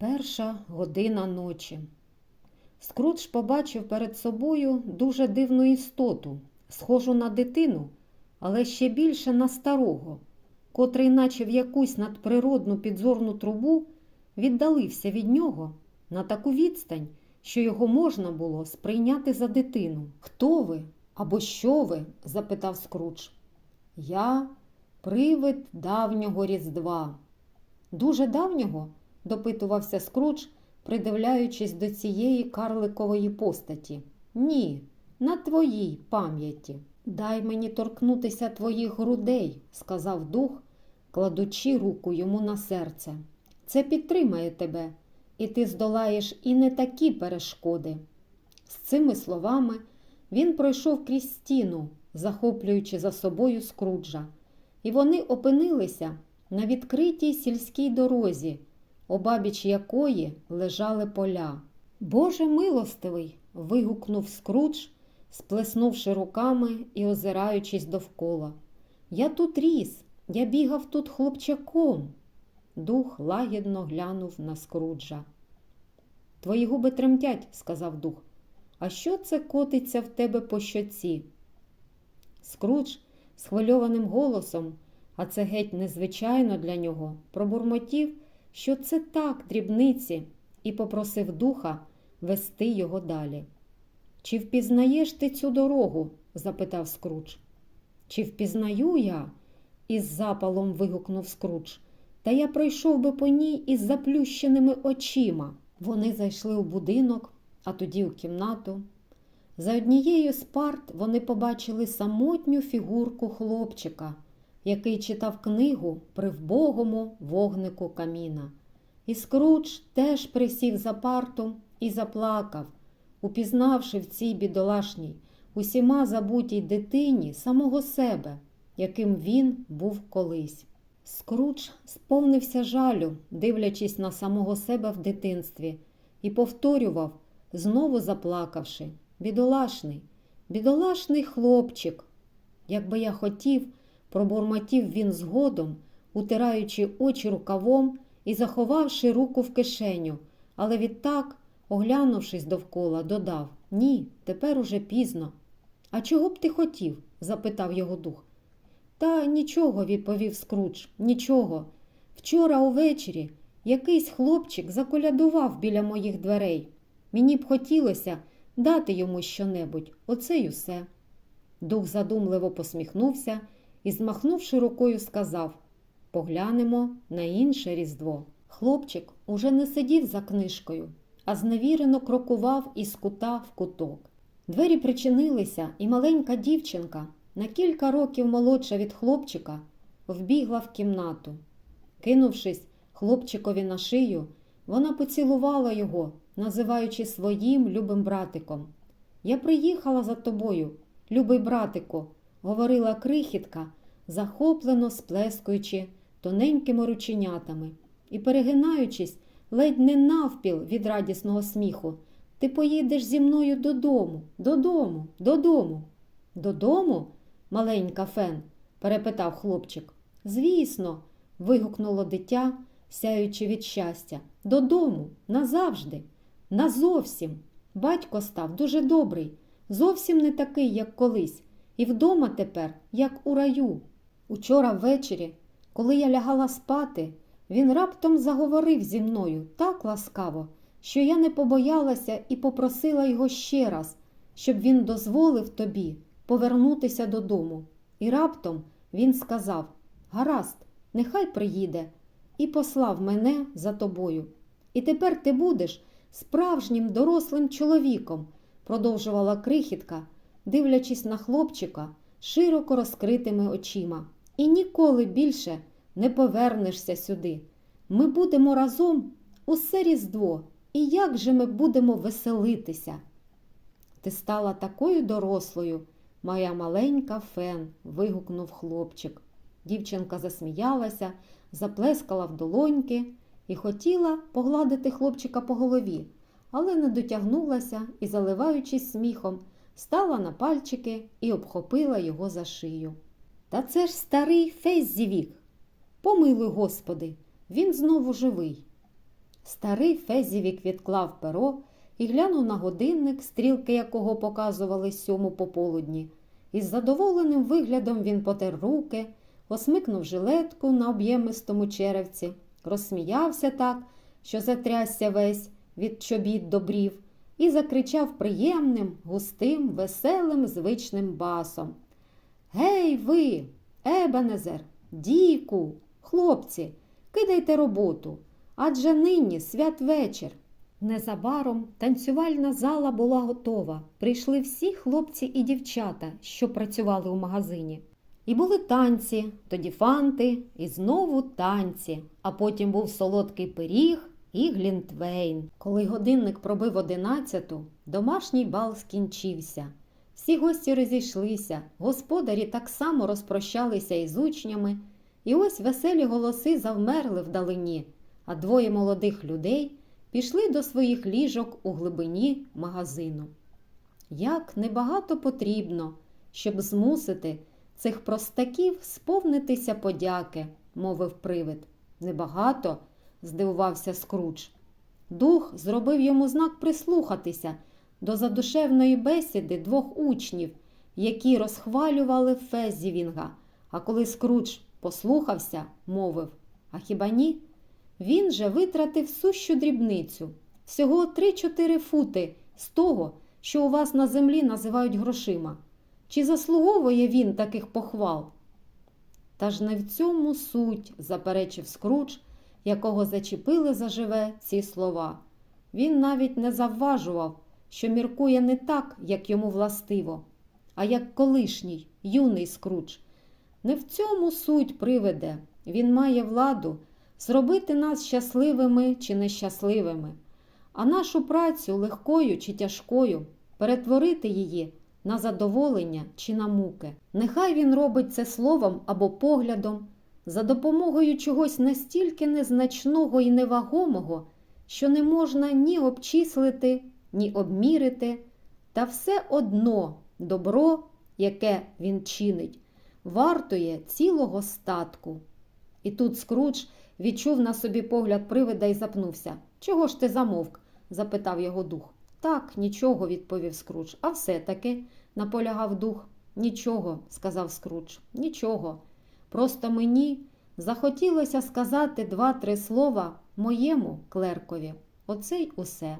Перша година ночі. Скрудж побачив перед собою дуже дивну істоту, схожу на дитину, але ще більше на старого, котрий, наче в якусь надприродну підзорну трубу, віддалився від нього на таку відстань, що його можна було сприйняти за дитину. Хто ви або що ви? запитав Скрудж. Я привид давнього Різдва. Дуже давнього? Допитувався Скрудж, придивляючись до цієї карликової постаті. Ні, на твоїй пам'яті. Дай мені торкнутися твоїх грудей, сказав дух, кладучи руку йому на серце. Це підтримає тебе, і ти здолаєш і не такі перешкоди. З цими словами він пройшов крізь стіну, захоплюючи за собою Скруджа, і вони опинилися на відкритій сільській дорозі, обабіч якої лежали поля. Боже милостивий. вигукнув Скрудж, сплеснувши руками і озираючись довкола. Я тут ріс, я бігав тут хлопчаком. Дух лагідно глянув на Скруджа. Твої губи тремтять, сказав дух. А що це котиться в тебе по щоці? Скрудж схвильованим голосом, а це геть незвичайно для нього, пробурмотів, що це так, дрібниці, і попросив духа вести його далі. Чи впізнаєш ти цю дорогу? запитав Скрудж. Чи впізнаю я? із запалом вигукнув Скрудж. Та я пройшов би по ній із заплющеними очима. Вони зайшли у будинок, а тоді у кімнату. За однією з парт вони побачили самотню фігурку хлопчика, який читав книгу при вбогому вогнику каміна. І Скрудж теж присів за парту і заплакав, упізнавши в цій бідолашній, усіма забутій дитині самого себе, яким він був колись. Скрудж сповнився жалю, дивлячись на самого себе в дитинстві, і повторював, знову заплакавши, бідолашний, бідолашний хлопчик. Якби я хотів, пробурмотів він згодом, утираючи очі рукавом і заховавши руку в кишеню, але відтак, оглянувшись довкола, додав Ні, тепер уже пізно. А чого б ти хотів? запитав його дух. Та нічого, відповів Скрудж, нічого. Вчора увечері якийсь хлопчик заколядував біля моїх дверей. Мені б хотілося дати йому щонебудь, оце й усе. Дух задумливо посміхнувся і, змахнувши рукою, сказав Поглянемо на інше різдво. Хлопчик уже не сидів за книжкою, а зневірено крокував із кута в куток. Двері причинилися, і маленька дівчинка, на кілька років молодша від хлопчика, вбігла в кімнату. Кинувшись хлопчикові на шию, вона поцілувала його, називаючи своїм любим братиком. Я приїхала за тобою, любий братику, говорила крихітка, захоплено сплескуючи тоненькими рученятами і, перегинаючись, ледь не навпіл від радісного сміху. Ти поїдеш зі мною додому, додому, додому. Додому, маленька Фен? перепитав хлопчик. Звісно, вигукнуло дитя, сяючи від щастя. Додому, назавжди, назовсім. Батько став дуже добрий, зовсім не такий, як колись, і вдома тепер, як у раю. Учора ввечері, коли я лягала спати, він раптом заговорив зі мною так ласкаво, що я не побоялася і попросила його ще раз, щоб він дозволив тобі повернутися додому. І раптом він сказав Гаразд, нехай приїде, і послав мене за тобою. І тепер ти будеш справжнім дорослим чоловіком, продовжувала крихітка, дивлячись на хлопчика широко розкритими очима. І ніколи більше не повернешся сюди. Ми будемо разом усе Різдво, і як же ми будемо веселитися? Ти стала такою дорослою, моя маленька фен, вигукнув хлопчик. Дівчинка засміялася, заплескала в долоньки і хотіла погладити хлопчика по голові, але не дотягнулася і, заливаючись сміхом, стала на пальчики і обхопила його за шию. Та це ж старий Феззівік. Помилуй, Господи, він знову живий. Старий Фезівік відклав перо і глянув на годинник, стрілки якого показували сьому пополудні. Із задоволеним виглядом він потер руки, осмикнув жилетку на об'ємистому черевці, розсміявся так, що затрясся весь від чобіт до брів, і закричав приємним, густим, веселим, звичним басом. Гей, ви, Ебенезер, Діку, хлопці, кидайте роботу, адже нині святвечір. Незабаром танцювальна зала була готова. Прийшли всі хлопці і дівчата, що працювали у магазині. І були танці, тоді фанти, і знову танці, а потім був солодкий пиріг і глінтвейн. Коли годинник пробив одинадцяту, домашній бал скінчився. Всі гості розійшлися, господарі так само розпрощалися із учнями, і ось веселі голоси завмерли вдалині, а двоє молодих людей пішли до своїх ліжок у глибині магазину. Як небагато потрібно, щоб змусити цих простаків сповнитися подяки, мовив привид. Небагато, здивувався Скрудж. Дух зробив йому знак прислухатися до задушевної бесіди двох учнів, які розхвалювали Фезівінга. А коли Скрудж послухався, мовив А хіба ні? Він же витратив сущу дрібницю, всього 3-4 фути з того, що у вас на землі називають грошима. Чи заслуговує він таких похвал? Та ж не в цьому суть, заперечив Скрудж, якого зачепили заживе ці слова. Він навіть не завважував, що міркує не так, як йому властиво, а як колишній, юний Скрудж. Не в цьому суть приведе. Він має владу зробити нас щасливими чи нещасливими, а нашу працю легкою чи тяжкою перетворити її на задоволення чи на муки. Нехай він робить це словом або поглядом, за допомогою чогось настільки незначного і невагомого, що не можна ні обчислити, ні обмірити, та все одно добро, яке він чинить, вартує цілого статку. І тут Скрудж відчув на собі погляд привида і запнувся. Чого ж ти замовк? запитав його дух. Так, нічого, відповів Скрудж. А все-таки, наполягав дух. Нічого, сказав Скрудж, нічого. Просто мені захотілося сказати два-три слова моєму клеркові. Оце й усе.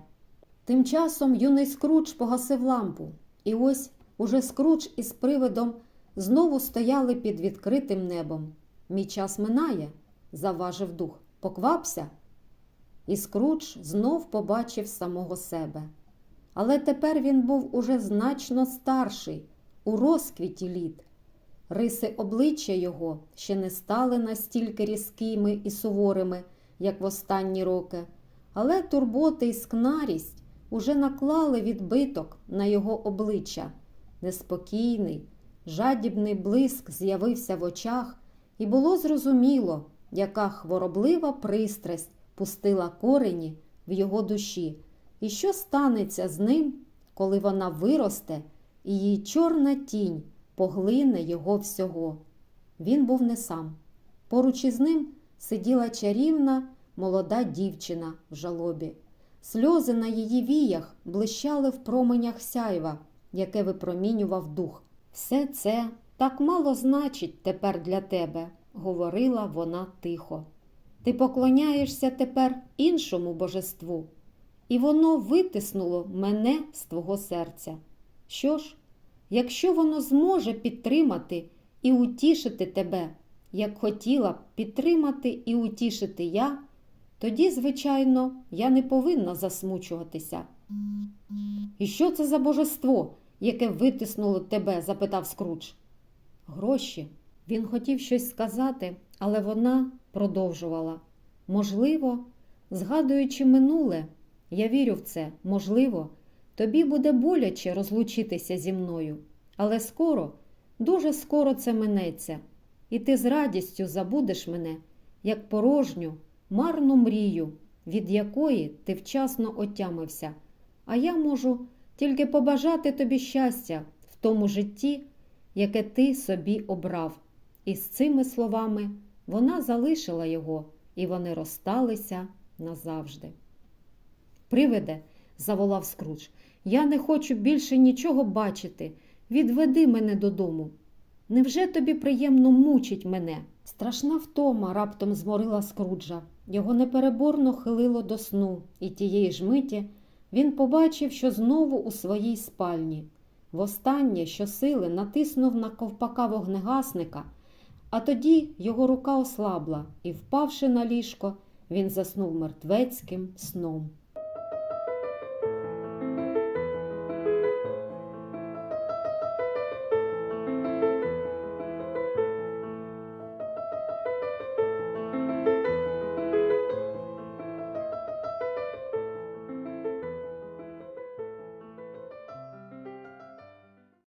Тим часом юний Скрудж погасив лампу, і ось уже Скрудж із привидом знову стояли під відкритим небом. Мій час минає, заважив дух. Поквапся. І Скрудж знов побачив самого себе. Але тепер він був уже значно старший, у розквіті літ. Риси обличчя його ще не стали настільки різкими і суворими, як в останні роки, але турботи і скнарість уже наклали відбиток на його обличчя. Неспокійний, жадібний блиск з'явився в очах, і було зрозуміло, яка хвороблива пристрасть пустила корені в його душі, і що станеться з ним, коли вона виросте, і її чорна тінь поглине його всього. Він був не сам. Поруч із ним сиділа чарівна молода дівчина в жалобі. Сльози на її віях блищали в променях сяйва, яке випромінював дух. Все це так мало значить тепер для тебе, говорила вона тихо. Ти поклоняєшся тепер іншому божеству, і воно витиснуло мене з твого серця. Що ж, якщо воно зможе підтримати і утішити тебе, як хотіла б підтримати і утішити я, тоді, звичайно, я не повинна засмучуватися. І що це за божество, яке витиснуло тебе? запитав Скрудж. Гроші. Він хотів щось сказати, але вона продовжувала. Можливо, згадуючи минуле, я вірю в це, можливо, тобі буде боляче розлучитися зі мною, але скоро, дуже скоро це минеться, і ти з радістю забудеш мене, як порожню, марну мрію, від якої ти вчасно отямився, а я можу тільки побажати тобі щастя в тому житті, яке ти собі обрав. І з цими словами вона залишила його, і вони розсталися назавжди. Привиде, заволав Скрудж, я не хочу більше нічого бачити. Відведи мене додому. Невже тобі приємно мучить мене? Страшна втома раптом зморила Скруджа. Його непереборно хилило до сну, і тієї ж миті він побачив, що знову у своїй спальні. Востаннє щосили натиснув на ковпака вогнегасника, а тоді його рука ослабла, і, впавши на ліжко, він заснув мертвецьким сном.